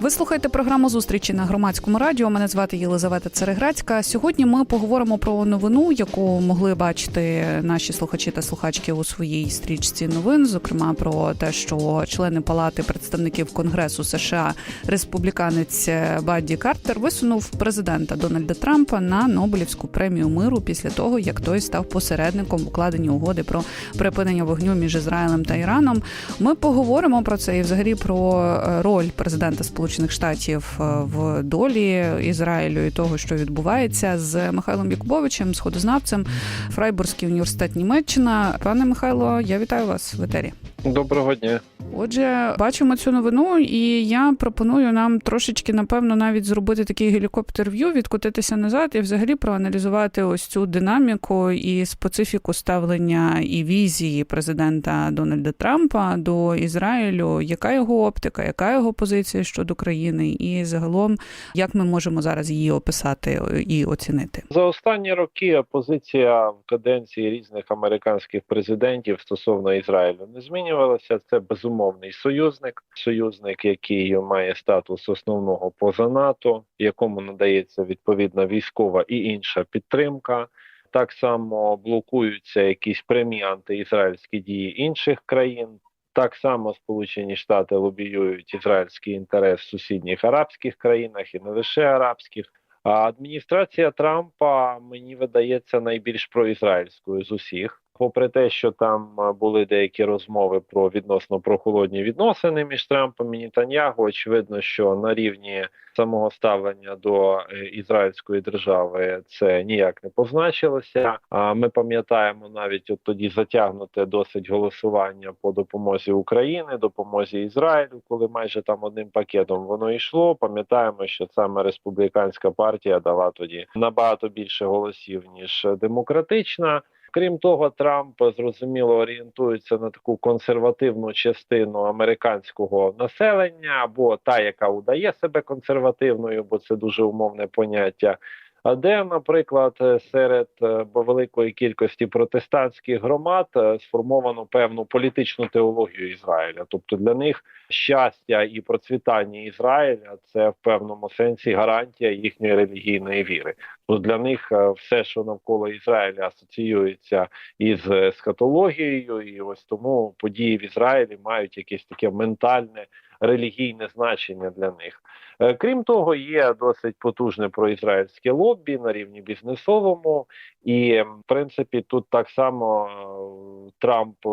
Ви слухаєте програму зустрічі на громадському радіо. Мене звати Єлизавета Цереграцька. Сьогодні ми поговоримо про новину, яку могли бачити наші слухачі та слухачки у своїй стрічці новин. Зокрема, про те, що члени палати представників Конгресу США республіканець Бадді Картер висунув президента Дональда Трампа на Нобелівську премію миру після того, як той став посередником в укладенні угоди про припинення вогню між Ізраїлем та Іраном. Ми поговоримо про це і взагалі про е, роль президента Сполучених Штатів е, в долі Ізраїлю і того, що відбувається з Михайлом Якубовичем, сходознавцем, Фрайбурзький університет Німеччина. Пане Михайло, я вітаю вас в етері. Доброго дня. Отже, бачимо цю новину, і я пропоную нам трошечки, напевно, навіть зробити такий гелікоптер-в'ю, відкотитися назад і взагалі проаналізувати ось цю динаміку і специфіку ставлення і візії президента Дональда Трампа до Ізраїлю. Яка його оптика, яка його позиція щодо країни, і загалом як ми можемо зараз її описати і оцінити? За останні роки позиція в каденції різних американських президентів стосовно Ізраїлю не змінювалася. Це безумовний союзник, союзник, який має статус основного поза НАТО, якому надається відповідна військова і інша підтримка. Так само блокуються якісь прямі антиізраїльські дії інших країн. Так само Сполучені Штати лобіюють ізраїльський інтерес в сусідніх арабських країнах і не лише арабських. А адміністрація Трампа мені видається найбільш проізраїльською з усіх. Попри те, що там були деякі розмови про відносно прохолодні відносини між Трампом і Нетаньягу, очевидно, що на рівні самого ставлення до е, ізраїльської держави це ніяк не позначилося. А ми пам'ятаємо навіть от тоді затягнуте досить голосування по допомозі України, допомозі Ізраїлю, коли майже там одним пакетом воно йшло. Пам'ятаємо, що саме республіканська партія дала тоді набагато більше голосів ніж демократична. Крім того, Трамп зрозуміло орієнтується на таку консервативну частину американського населення, або та, яка удає себе консервативною, бо це дуже умовне поняття. А де, наприклад, серед е, великої кількості протестантських громад е, сформовано певну політичну теологію Ізраїля, тобто для них щастя і процвітання Ізраїля це в певному сенсі гарантія їхньої релігійної віри. Для них е, все, що навколо Ізраїля, асоціюється із есхатологією, і ось тому події в Ізраїлі мають якесь таке ментальне релігійне значення для них. Е, Крім того, є досить потужне проізраїльське лобі на рівні бізнесовому, і в принципі тут так само е, Трамп е,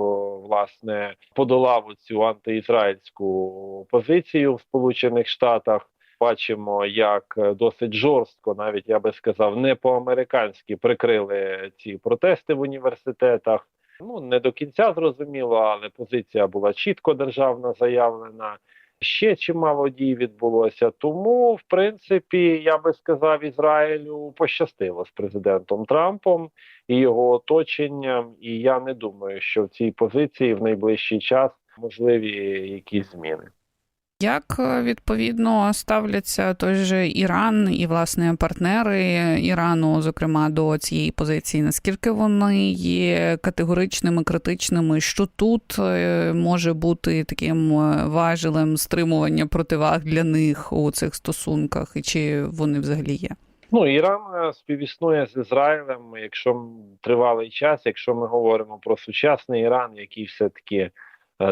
власне подолав цю антиізраїльську позицію в Сполучених Штатах. Бачимо, як е, досить жорстко, навіть я би сказав, не по-американськи прикрили ці протести в університетах. Ну не до кінця зрозуміло, але позиція була чітко державна заявлена. Ще чимало дій відбулося. Тому, в принципі, я би сказав, Ізраїлю пощастило з президентом Трампом і його оточенням. І я не думаю, що в цій позиції в найближчий час можливі якісь зміни. Як е, відповідно ставляться той же Іран і власне партнери Ірану, зокрема до цієї позиції? Наскільки вони є категоричними, критичними? Що тут е, може бути таким е, важелем стримування противаг для них у цих стосунках, і чи вони взагалі є? Ну, Іран співіснує з Ізраїлем, якщо тривалий час, якщо ми говоримо про сучасний Іран, який все-таки е,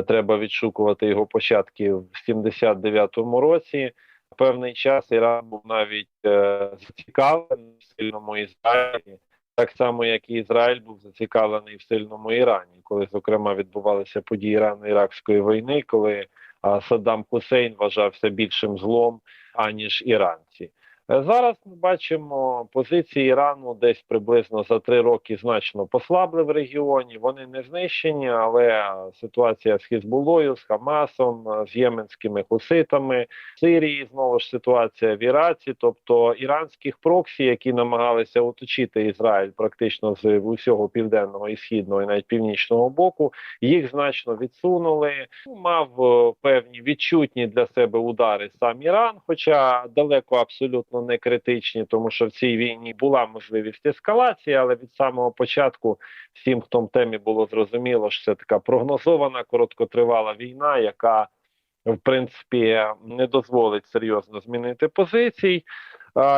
треба відшукувати його початки в 79-му році. Певний час Іран був навіть е, зацікавлений в сильному Ізраїлі, так само як і Ізраїль був зацікавлений в сильному Ірані, коли зокрема відбувалися події Ірано-Іракської війни, коли а, Саддам Хусейн вважався більшим злом аніж іранці. Е, Зараз ми бачимо позиції Ірану десь приблизно за три роки значно послабли в регіоні. Вони не знищені, але ситуація з Хізбулою, з Хамасом, е, з єменськими хуситами, в Сирії знову ж ситуація в Іраці, тобто іранських проксі, які намагалися оточити Ізраїль практично з усього південного і східного, і навіть північного боку, їх значно відсунули. Ну, Мав е, певні відчутні для себе удари сам Іран, хоча далеко абсолютно абсолютно не критичні, тому що в цій війні була можливість ескалації, але від самого початку всім, хто в темі було зрозуміло, що це така прогнозована короткотривала війна, яка в принципі не дозволить серйозно змінити позицій.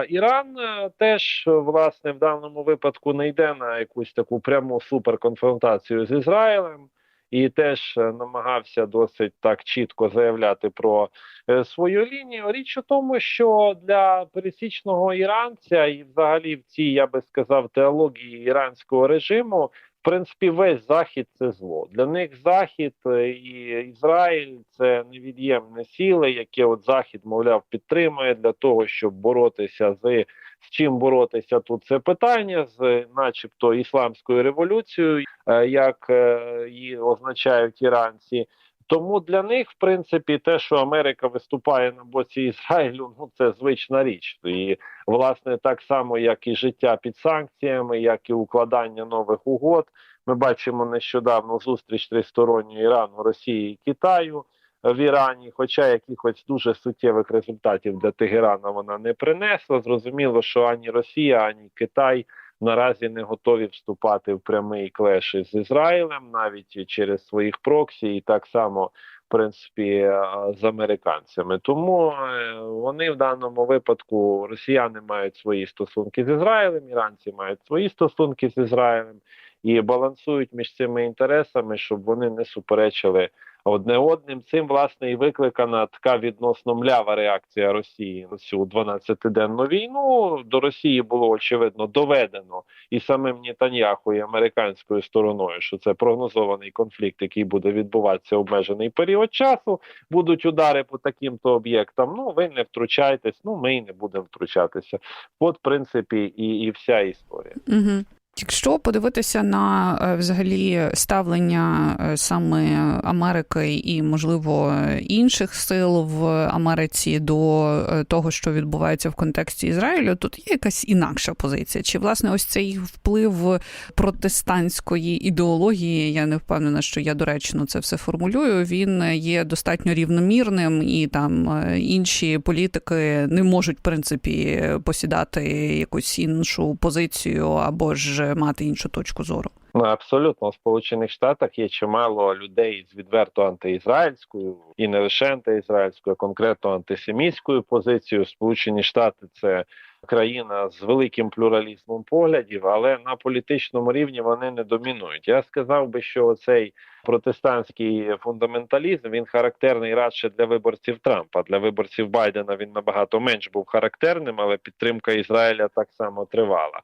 Іран е, теж власне в даному випадку не йде на якусь таку пряму суперконфронтацію з Ізраїлем. І теж е, намагався досить так чітко заявляти про е, свою лінію. Річ у тому, що для пересічного іранця, і взагалі в цій, я би сказав, теології іранського режиму, принципі, весь захід це зло. Для них захід е, і Ізраїль це невід'ємне сіле, яке от захід, мовляв, підтримує для того, щоб боротися з з чим боротися тут це питання з, начебто, ісламською революцією, е, як е, її означають іранці. Тому для них, в принципі, те, що Америка виступає на боці Ізраїлю, ну це звична річ. І власне так само, як і життя під санкціями, як і укладання нових угод. Ми бачимо нещодавно зустріч тристоронньої Ірану, Росії і Китаю в Ірані, хоча якихось дуже суттєвих результатів для Тегерана вона не принесла. Зрозуміло, що ані Росія, ані Китай наразі не готові вступати в прямий клеш з Ізраїлем, навіть через своїх проксі, і так само. В принципі, е, з американцями, тому е, вони в даному випадку росіяни мають свої стосунки з Ізраїлем, іранці мають свої стосунки з Ізраїлем і балансують між цими інтересами, щоб вони не суперечили одне одним. Цим власне і викликана така відносно млява реакція Росії на цю 12-денну війну. До Росії було очевидно доведено і самим Нетаньяху, і американською стороною, що це прогнозований конфлікт, який буде відбуватися обмежений період часу. Будуть удари по таким то об'єктам. Ну ви не втручайтесь. Ну ми й не будемо втручатися. От в принципі і, і вся історія. Угу. Якщо подивитися на е, взагалі ставлення е, саме Америки і, можливо, інших сил в Америці до е, того, що відбувається в контексті Ізраїлю, тут є якась інакша позиція. Чи власне ось цей вплив протестантської ідеології? Я не впевнена, що я доречно це все формулюю. Він є достатньо рівномірним, і там інші політики не можуть в принципі посідати якусь іншу позицію або ж мати іншу точку зору. Ну, абсолютно, у Сполучених Штатах є чимало людей з відверто антиізраїльською і не лише антиізраїльською, а конкретно антисемітською позицією. Сполучені Штати це країна з великим плюралізмом поглядів, але на політичному рівні вони не домінують. Я сказав би, що цей протестантський фундаменталізм він характерний радше для виборців Трампа. Для виборців Байдена він набагато менш був характерним, але підтримка Ізраїля так само тривала.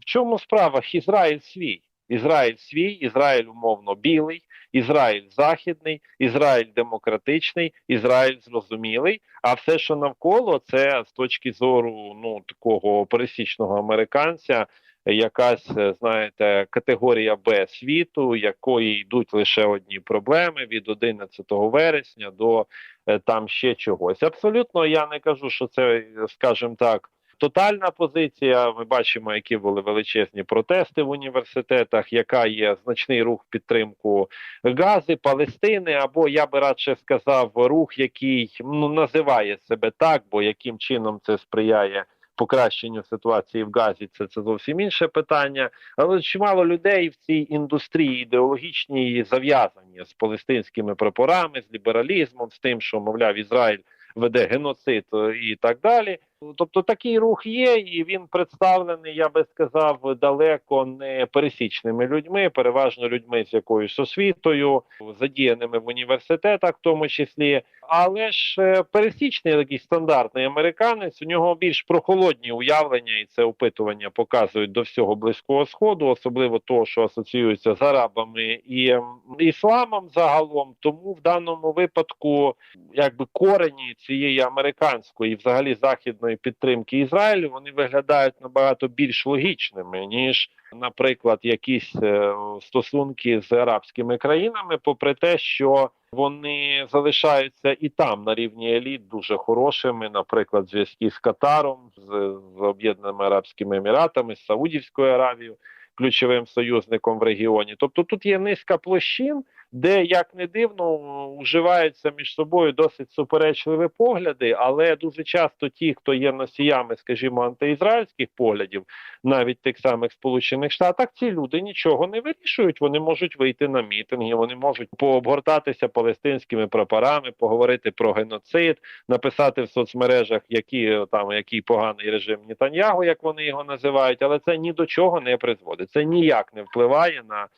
В чому справа? Ізраїль свій. Ізраїль свій, Ізраїль умовно білий, Ізраїль західний, Ізраїль демократичний, Ізраїль зрозумілий. А все, що навколо, це з точки зору ну такого пересічного американця, якась знаєте категорія Б світу, якої йдуть лише одні проблеми від 11 вересня до е, там ще чогось. Абсолютно, я не кажу, що це, скажімо так. Тотальна позиція. Ми бачимо, які були величезні протести в університетах, яка є значний рух в підтримку Гази, Палестини, або я би радше сказав, рух, який ну називає себе так, бо яким чином це сприяє. Покращенню ситуації в Газі це це зовсім інше питання. Але чимало людей в цій індустрії ідеологічній зав'язані з палестинськими прапорами, з лібералізмом, з тим, що мовляв Ізраїль веде геноцид і так далі. Тобто такий рух є, і він представлений, я би сказав, далеко не пересічними людьми, переважно людьми з якоюсь освітою, задіяними в університетах, в тому числі. Але ж е, пересічний такий стандартний американець, у нього більш прохолодні уявлення, і це опитування показують до всього близького сходу, особливо того, що асоціюється з арабами і ем, ісламом загалом. Тому в даному випадку, якби корені цієї американської, взагалі західної підтримки Ізраїлю, вони виглядають набагато більш логічними ніж, наприклад, якісь е, стосунки з арабськими країнами, попри те, що вони залишаються і там на рівні еліт дуже хорошими, наприклад, зв'язки з Катаром, з, з Об'єднаними Арабськими Еміратами, з Саудівською Аравією, ключовим союзником в регіоні. Тобто тут є низка площин, де як не дивно вживаються між собою досить суперечливі погляди, але дуже часто ті, хто є носіями, скажімо, антиізраїльських поглядів, навіть тих самих Сполучених Штатах, ці люди нічого не вирішують. Вони можуть вийти на мітинги, вони можуть пообгортатися палестинськими прапорами, поговорити про геноцид, написати в соцмережах, які там який поганий режим Нетаньягу, як вони його називають, але це ні до чого не призводить. Це ніяк не впливає на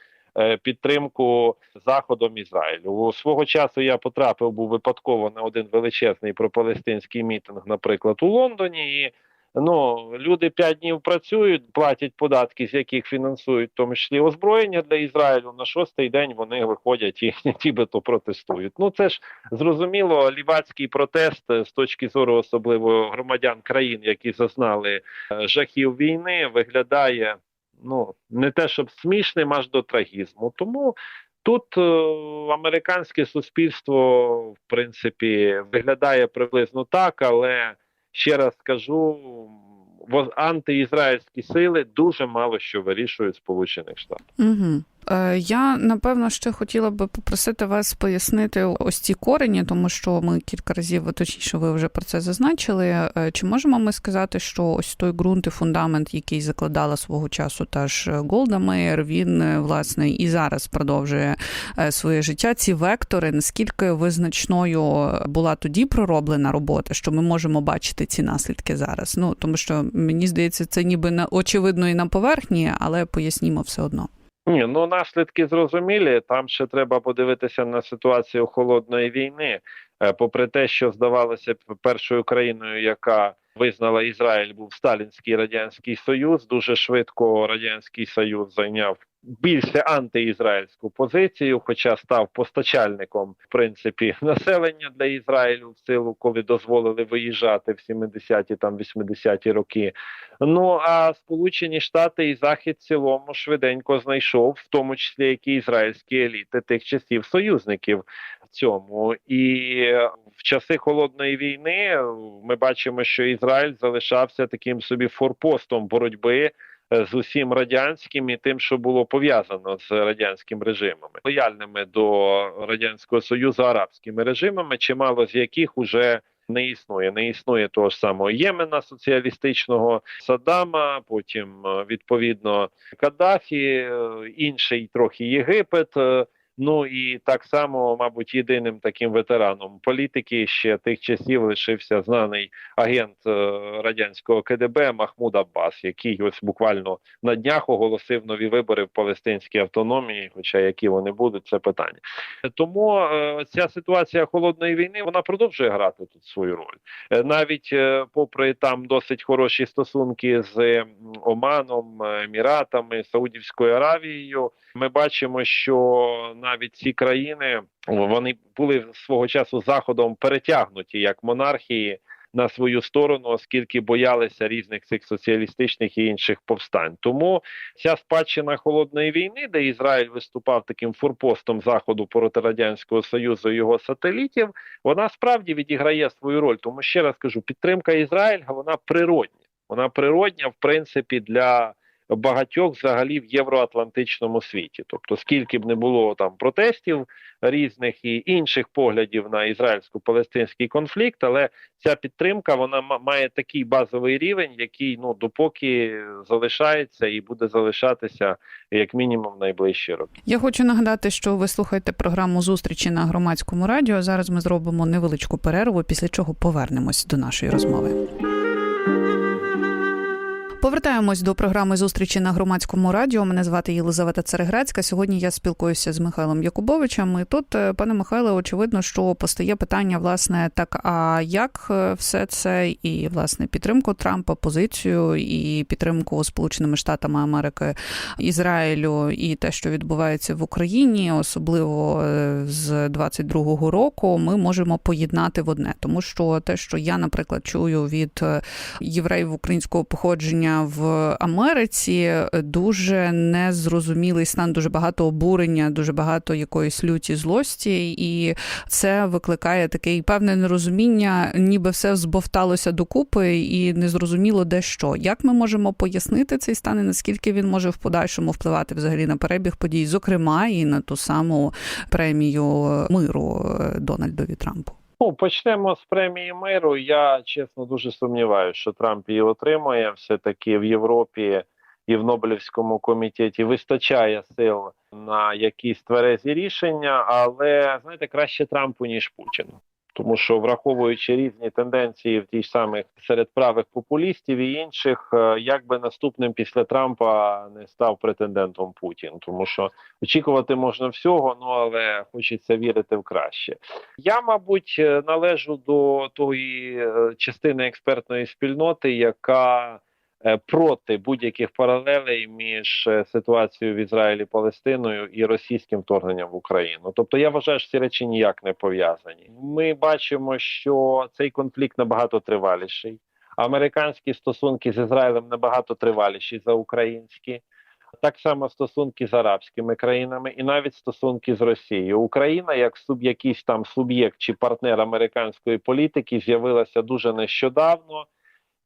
підтримку заходом Ізраїлю. У свого часу я потрапив був випадково на один величезний пропалестинський мітинг, наприклад, у Лондоні. І ну люди п'ять днів працюють, платять податки, з яких фінансують в тому числі озброєння для Ізраїлю. На шостий день вони виходять і нібито протестують. Ну це ж зрозуміло, лівацький протест е, з точки зору особливо громадян країн, які зазнали е, жахів війни, виглядає ну не те, щоб смішним, аж до трагізму. Тому тут е, американське суспільство, в принципі, виглядає приблизно так, але ще раз скажу. Антиізраїльські сили дуже мало що вирішують Сполучених Штатів. Угу. Е, Я напевно ще хотіла би попросити вас пояснити ось ці корені, тому що ми кілька разів, точніше, ви вже про це зазначили. Е, Чи можемо ми сказати, що ось той ґрунт і фундамент, який закладала свого часу та ж Голда Меєр, він е, власне і зараз продовжує е, своє життя. Ці вектори, наскільки визначною була тоді пророблена робота, що ми можемо бачити ці наслідки зараз? Ну тому що мені здається, це ніби на очевидно і на поверхні, але пояснімо все одно. Ні, ну наслідки зрозумілі. Там ще треба подивитися на ситуацію холодної війни. Е, Попри те, що здавалося б першою країною, яка визнала Ізраїль, був Сталінський радянський Союз. Дуже швидко радянський Союз зайняв більше антиізраїльську позицію, хоча став постачальником в принципі населення для Ізраїлю в силу, коли дозволили виїжджати в 70-ті там 80-ті роки. Ну а Сполучені Штати і Захід в цілому швиденько знайшов, в тому числі які ізраїльські еліти тих часів союзників цьому. І в часи холодної війни ми бачимо, що Ізраїль залишався таким собі форпостом боротьби. е, З усім радянським і тим, що було пов'язано з радянським режимами, лояльними до радянського союзу арабськими режимами, чимало з яких уже не існує. Не існує того ж самого Ємена соціалістичного Саддама, потім е, відповідно Каддафі, е, інший трохи Єгипет. Ну і так само, мабуть, єдиним таким ветераном політики ще тих часів лишився знаний агент е, радянського КДБ Махмуд Аббас, який ось буквально на днях оголосив нові вибори в палестинській автономії. Хоча які вони будуть, це питання. Тому е, ця ситуація холодної війни вона продовжує грати тут свою роль. Е, навіть попри там досить хороші стосунки з Оманом, Еміратами, Саудівською Аравією. Ми бачимо, що навіть ці країни вони були свого часу заходом перетягнуті як монархії на свою сторону, оскільки боялися різних цих соціалістичних і інших повстань. Тому ця спадщина холодної війни, де Ізраїль виступав таким форпостом заходу проти радянського союзу і його сателітів, вона справді відіграє свою роль. Тому ще раз кажу, підтримка Ізраїля вона природня. Вона природня, в принципі, для багатьох взагалі в євроатлантичному світі. Тобто, скільки б не було там протестів різних і інших поглядів на ізраїльсько-палестинський конфлікт, але ця підтримка вона ма- має такий базовий рівень, який ну допоки залишається і буде залишатися як мінімум найближчі роки. Я хочу нагадати, що ви слухаєте програму зустрічі на громадському радіо. Зараз ми зробимо невеличку перерву, після чого повернемось до нашої розмови. Повертаємось до програми зустрічі на громадському радіо. Мене звати Єлизавета Цереграцька. Сьогодні я спілкуюся з Михайлом Якубовичем. І тут, е, пане Михайле, очевидно, що постає питання, власне, так а як е, все це і власне підтримку Трампа, позицію і підтримку Сполученими Штатами Америки, Ізраїлю і те, що відбувається в Україні, особливо е, з 22-го року, ми можемо поєднати в одне, тому що те, що я, наприклад, чую від євреїв українського походження в Америці дуже незрозумілий стан, дуже багато обурення, дуже багато якоїсь люті злості, і це викликає таке певне нерозуміння, ніби все збовталося докупи, і незрозуміло де що. Як ми можемо пояснити цей стан і наскільки він може в подальшому впливати взагалі на перебіг подій, зокрема і на ту саму премію миру е, Дональдові Трампу? Ну, почнемо з премії миру. Я чесно дуже сумніваюся, що Трамп її отримає. Все таки в Європі і в Нобелівському комітеті вистачає сил на якісь тверезі рішення, але знаєте, краще Трампу ніж Путіну. Тому що враховуючи різні тенденції в тій ж самих серед правих популістів і інших, е, як би наступним після Трампа не став претендентом Путін, тому що очікувати можна всього, ну але хочеться вірити в краще. Я, мабуть, е, належу до тої е, частини експертної спільноти, яка проти будь-яких паралелей між е, ситуацією в Ізраїлі Палестиною і російським вторгненням в Україну. Тобто я вважаю, що ці речі ніяк не пов'язані. Ми бачимо, що цей конфлікт набагато триваліший. Американські стосунки з Ізраїлем набагато триваліші за українські. Так само стосунки з арабськими країнами, і навіть стосунки з Росією. Україна, як суб якийсь там суб'єкт чи партнер американської політики, з'явилася дуже нещодавно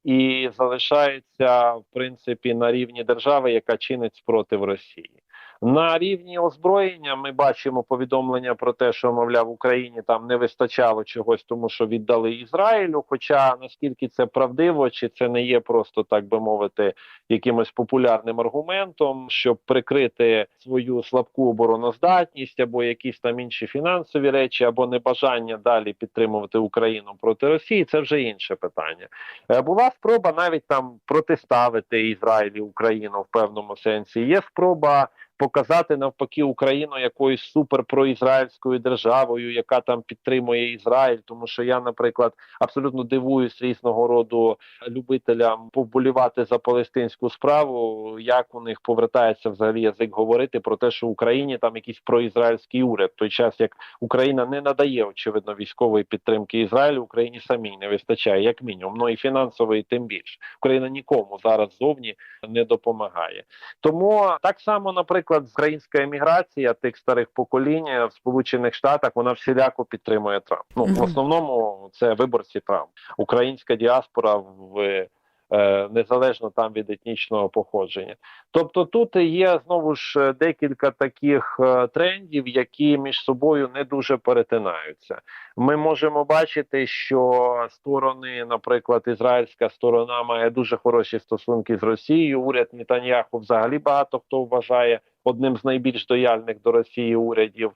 і залишається в принципі на рівні держави, яка чинить спротив Росії. На рівні озброєння ми бачимо повідомлення про те, що мовляв в Україні там не вистачало чогось, тому що віддали Ізраїлю. Хоча наскільки це правдиво, чи це не є просто так би мовити, якимось популярним аргументом, щоб прикрити свою слабку обороноздатність або якісь там інші фінансові речі, або небажання далі підтримувати Україну проти Росії, це вже інше питання. Е, Була спроба навіть там протиставити Ізраїль і Україну в певному сенсі. Є спроба показати навпаки Україну якоюсь суперпроізраїльською державою, яка там підтримує Ізраїль. Тому що я, наприклад, абсолютно дивуюсь різного роду любителям повболівати за палестинську справу. Як у них повертається взагалі язик говорити про те, що в Україні там якийсь проізраїльський уряд, той час як Україна не надає очевидно військової підтримки Ізраїлю, Україні самій не вистачає, як мінімум, ну і фінансової, тим більше. Україна нікому зараз зовні не допомагає. Тому так само, наприклад, українська еміграція тих старих поколінь в Сполучених Штатах вона всіляко підтримує Трамп. Ну в основному це виборці Трамп, українська діаспора в. Е, Незалежно там від етнічного походження, тобто тут є знову ж декілька таких е, трендів, які між собою не дуже перетинаються. Ми можемо бачити, що сторони, наприклад, ізраїльська сторона має дуже хороші стосунки з Росією. Уряд Нетаньяху взагалі багато хто вважає одним з найбільш дояльних до Росії урядів.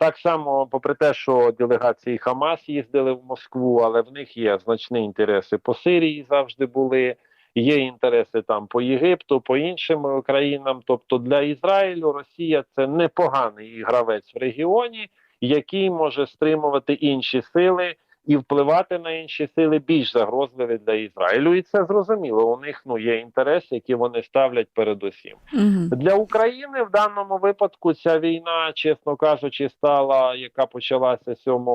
Так само, попри те, що делегації Хамас їздили в Москву, але в них є значні інтереси по Сирії завжди були. Є інтереси там по Єгипту, по іншим країнам. Тобто для Ізраїлю Росія це непоганий гравець в регіоні, який може стримувати інші сили і впливати на інші сили більш загрозливі для Ізраїлю. І це зрозуміло. У них ну є інтереси, які вони ставлять передусім. Угу. Для України в даному випадку ця війна, чесно кажучи, стала, яка почалася 7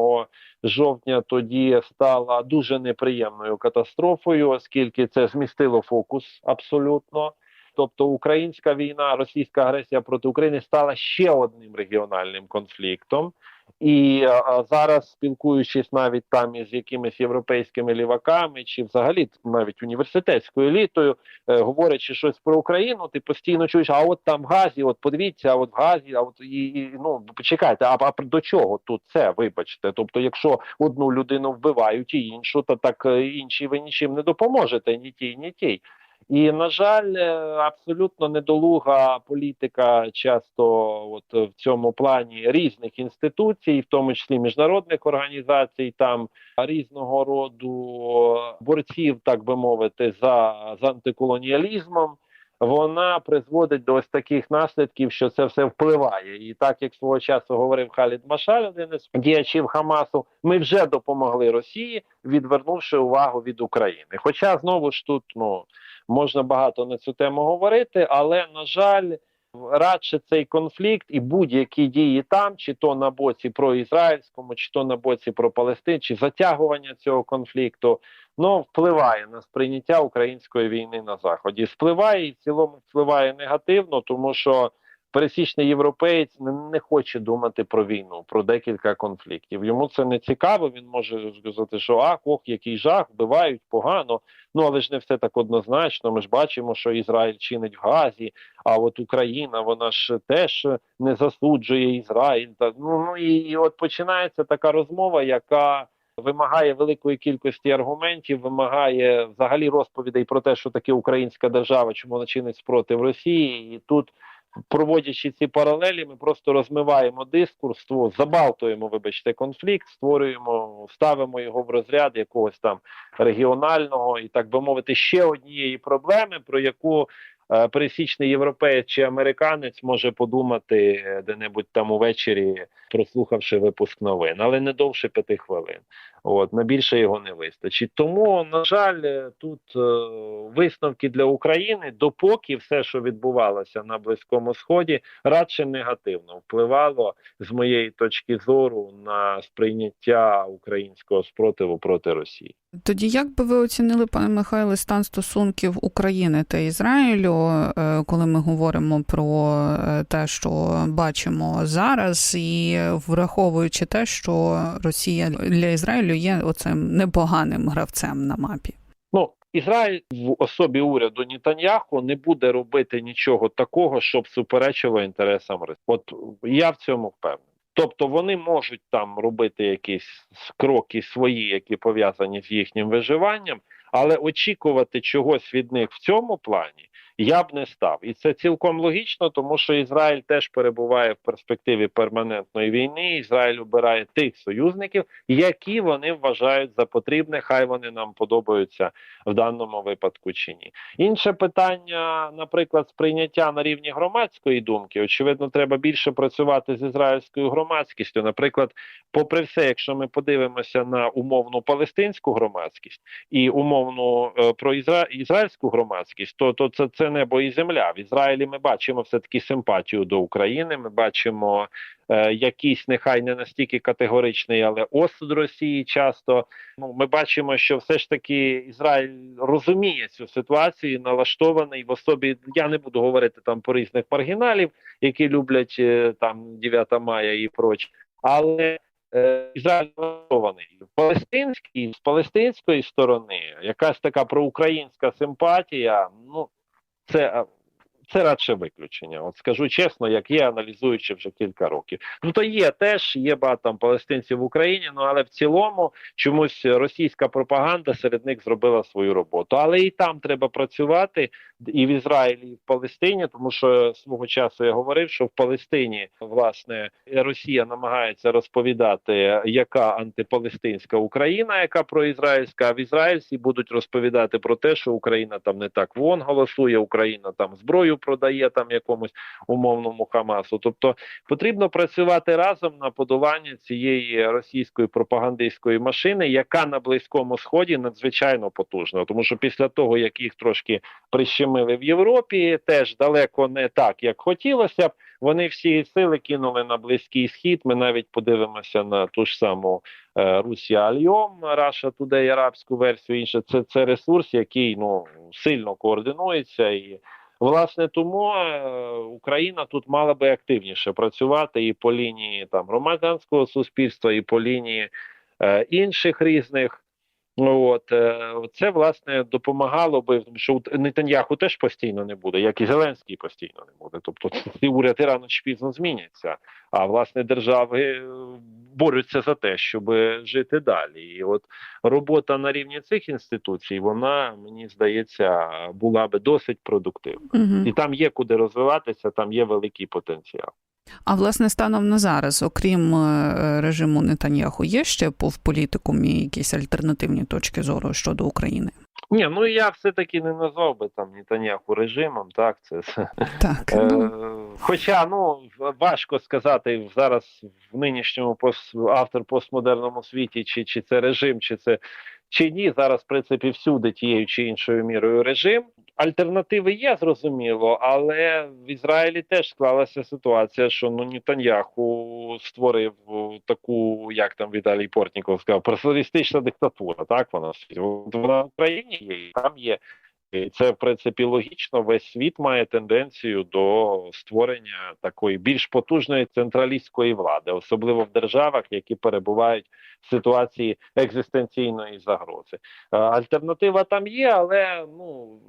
жовтня, тоді стала дуже неприємною катастрофою, оскільки це змістило фокус абсолютно. Тобто українська війна, російська агресія проти України стала ще одним регіональним конфліктом. І а, а, зараз, спілкуючись навіть там із якимись європейськими ліваками, чи взагалі навіть університетською елітою, е, говорячи щось про Україну, ти постійно чуєш, а от там в Газі, от подивіться, а от в Газі, а от і, і ну почекайте, а, а до чого тут це? Вибачте? Тобто, якщо одну людину вбивають і іншу, то так е, іншій ви нічим не допоможете ні тій, ні тій. І на жаль, е, абсолютно недолуга політика часто, от в цьому плані різних інституцій, в тому числі міжнародних організацій, там різного роду борців, так би мовити, за, за антиколоніалізмом. Вона призводить до ось таких наслідків, що це все впливає. І так як свого часу говорив Халід Машаль, один із діячів Хамасу, ми вже допомогли Росії, відвернувши увагу від України. Хоча знову ж тут ну можна багато на цю тему говорити, але на жаль, радше цей конфлікт і будь-які дії там, чи то на боці проізраїльському, чи то на боці про Палестин, чи затягування цього конфлікту, ну впливає на сприйняття української війни на заході. Впливає і в цілому впливає негативно, тому що пересічний європеєць не, хоче думати про війну, про декілька конфліктів. Йому це не цікаво. Він може сказати, що ах, ох, який жах, вбивають погано. Ну але ж не все так однозначно. Ми ж бачимо, що Ізраїль чинить в Газі. А от Україна, вона ж теж не засуджує Ізраїль. Та ну, ну і, і от починається така розмова, яка вимагає великої кількості аргументів, вимагає взагалі розповідей про те, що таке українська держава, чому вона чинить спротив Росії, і тут. Проводячи ці паралелі, ми просто розмиваємо дискурс, забалтуємо, вибачте, конфлікт, створюємо, ставимо його в розряд якогось там регіонального і так би мовити, ще однієї проблеми, про яку пересічний європеєць чи американець може подумати е, де-небудь там увечері, прослухавши випуск новин, але не довше п'яти хвилин. От на більше його не вистачить. Тому, на жаль, е, тут е, висновки для України, допоки все, що відбувалося на Близькому Сході, радше негативно впливало з моєї точки зору на сприйняття українського спротиву проти Росії. Тоді як би ви оцінили, пане Михайле, стан стосунків України та Ізраїлю, е, коли ми говоримо про е, те, що бачимо зараз, і враховуючи те, що Росія для Ізраїлю є оцим непоганим гравцем на мапі? Ну, Ізраїль в особі уряду Нітаньяху не буде робити нічого такого, щоб суперечило інтересам Росії. От я в цьому впевнений. Тобто вони можуть там робити якісь кроки свої, які пов'язані з їхнім виживанням, але очікувати чогось від них в цьому плані я б не став. І це цілком логічно, тому що Ізраїль теж перебуває в перспективі перманентної війни. Ізраїль обирає тих союзників, які вони вважають за потрібне, хай вони нам подобаються в даному випадку чи ні. Інше питання, наприклад, сприйняття на рівні громадської думки. Очевидно, треба більше працювати з ізраїльською громадськістю. Наприклад, попри все, якщо ми подивимося на умовну палестинську громадськість і умовну е, про ізра... ізраїльську громадськість, то, то це, це небо і земля. В Ізраїлі ми бачимо все таки симпатію до України. Ми бачимо е, якийсь нехай не настільки категоричний, але осуд Росії часто. Ну, ми бачимо, що все ж таки Ізраїль розуміє цю ситуацію, налаштований в особі. Я не буду говорити там по різних маргіналів, які люблять е, там 9 мая і прочі, але е, Ізраїль палестинський з палестинської сторони, якась така проукраїнська симпатія. Ну це. Це радше виключення. От скажу чесно, як є, аналізуючи вже кілька років. Ну то є теж, є багато там палестинців в Україні, ну але в цілому чомусь російська пропаганда серед них зробила свою роботу. Але і там треба працювати, і в Ізраїлі, і в Палестині, тому що свого часу я говорив, що в Палестині власне Росія намагається розповідати, яка антипалестинська Україна, яка проізраїльська, а в Ізраїль всі будуть розповідати про те, що Україна там не так вон голосує, Україна там зброю продає там якомусь умовному Хамасу. Тобто потрібно працювати разом на подолання цієї російської пропагандистської машини, яка на близькому сході надзвичайно потужна, тому що після того як їх трошки прищемили в Європі, теж далеко не так, як хотілося б. Вони всі сили кинули на близький схід. Ми навіть подивимося на ту ж саму е, Русія Альйом, Раша Today, арабську версію. Інше це, це ресурс, який ну сильно координується і. Власне, тому е, Україна тут мала би активніше працювати і по лінії там громадянського суспільства, і по лінії е, інших різних. Ну, От е, це власне допомагало би, тому що Нетаньяху теж постійно не буде, як і Зеленський постійно не буде. Тобто ці уряди рано чи пізно зміняться. А власне держави е, борються за те, щоб жити далі. І от робота на рівні цих інституцій, вона мені здається була би досить продуктивна. Угу. І там є куди розвиватися, там є великий потенціал. А власне станом на зараз, окрім е, режиму Нетаньяху, є ще в політикумі якісь альтернативні точки зору щодо України? Ні, ну я все-таки не назвав би там Нетаньяху режимом, так це Так, Е, ну, Хоча ну важко сказати зараз в нинішньому пост, автор постмодерному світі, чи, чи це режим, чи це чи ні. Зараз в принципі всюди тією чи іншою мірою режим. Альтернативи є, зрозуміло, але в Ізраїлі теж склалася ситуація, що ну Нітаньяху створив таку, як там Віталій Портніков сказав, персоналістична диктатура. Так вона. Вона в Україні є, там є. І це в принципі логічно. Весь світ має тенденцію до створення такої більш потужної централістської влади, особливо в державах, які перебувають в ситуації екзистенційної загрози. Е, Альтернатива там є, але ну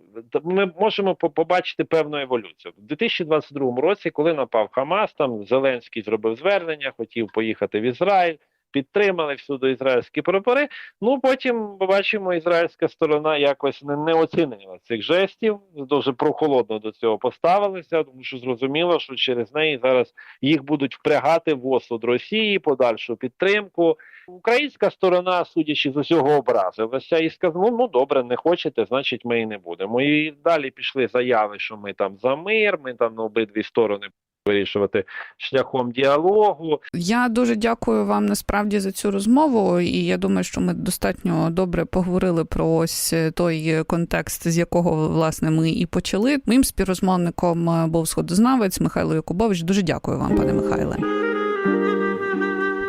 ми можемо побачити певну еволюцію. У 2022 році, коли напав Хамас, там Зеленський зробив звернення, хотів поїхати в Ізраїль. Підтримали всюди ізраїльські прапори. Ну потім бачимо, ізраїльська сторона якось не, не оцінила цих жестів, дуже прохолодно до цього поставилися, тому що зрозуміло, що через неї зараз їх будуть впрягати в осуд Росії, подальшу підтримку. Українська сторона, судячи з усього, образилася і сказала: ну, ну добре, не хочете, значить ми і не будемо. І далі пішли заяви, що ми там за мир, ми там на обидві сторони вирішувати шляхом діалогу. Я дуже дякую вам насправді за цю розмову, і я думаю, що ми достатньо добре поговорили про ось той контекст, з якого власне ми і почали. Моїм співрозмовником е, був сходознавець Михайло Якубович. Дуже дякую вам, пане Михайле.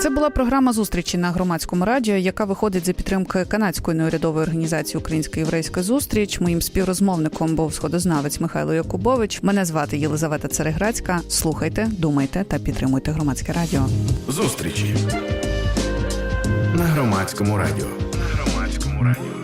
Це була програма зустрічі на громадському радіо, яка виходить за підтримки канадської неурядової організації Українська єврейська зустріч. Моїм співрозмовником був сходознавець Михайло Якубович. Мене звати Єлизавета Цереграцька. Слухайте, думайте та підтримуйте громадське радіо. Зустрічі на громадському радіо. На громадському радіо.